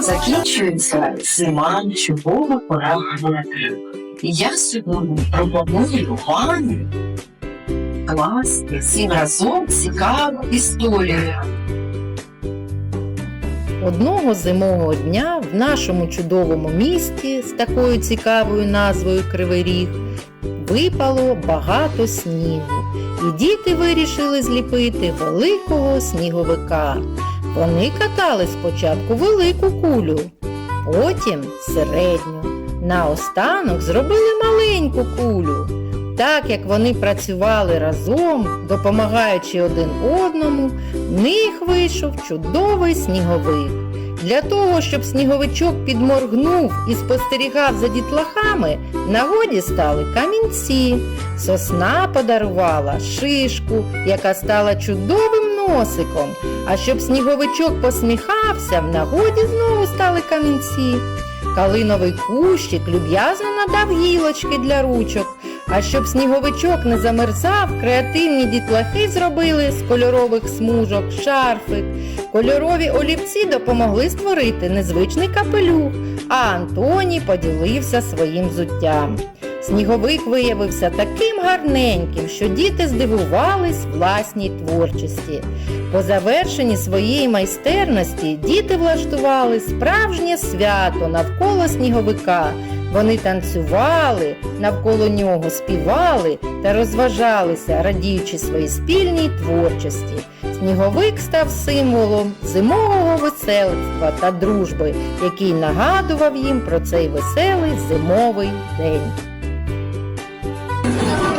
Закінчується зима, чудова пора года. Я сьогодні пропоную вам класти всім разом цікаву історію. Одного зимового дня в нашому чудовому місті з такою цікавою назвою Кривий Ріг випало багато снігу, і діти вирішили зліпити великого сніговика. Вони катали спочатку велику кулю, потім середню. Наостанок зробили маленьку кулю. Так як вони працювали разом, допомагаючи один одному, в них вийшов чудовий сніговик. Для того, щоб сніговичок підморгнув і спостерігав за дітлахами, в нагоді стали камінці. Сосна подарувала шишку, яка стала чудовим носиком. А щоб сніговичок посміхався, в нагоді знову стали камінці. Калиновий кущик люб'язно надав гілочки для ручок. А щоб сніговичок не замерзав, креативні дітлахи зробили з кольорових смужок шарфик. Кольорові олівці допомогли створити незвичний капелюх, а Антоній поділився своїм взуттям. Сніговик виявився таким гарненьким, що діти здивувались власній творчості. По завершенні своєї майстерності діти влаштували справжнє свято навколо сніговика. Вони танцювали, навколо нього співали та розважалися, радіючи своїй спільній творчості. Сніговик став символом зимового веселства та дружби, який нагадував їм про цей веселий зимовий день. Thank you.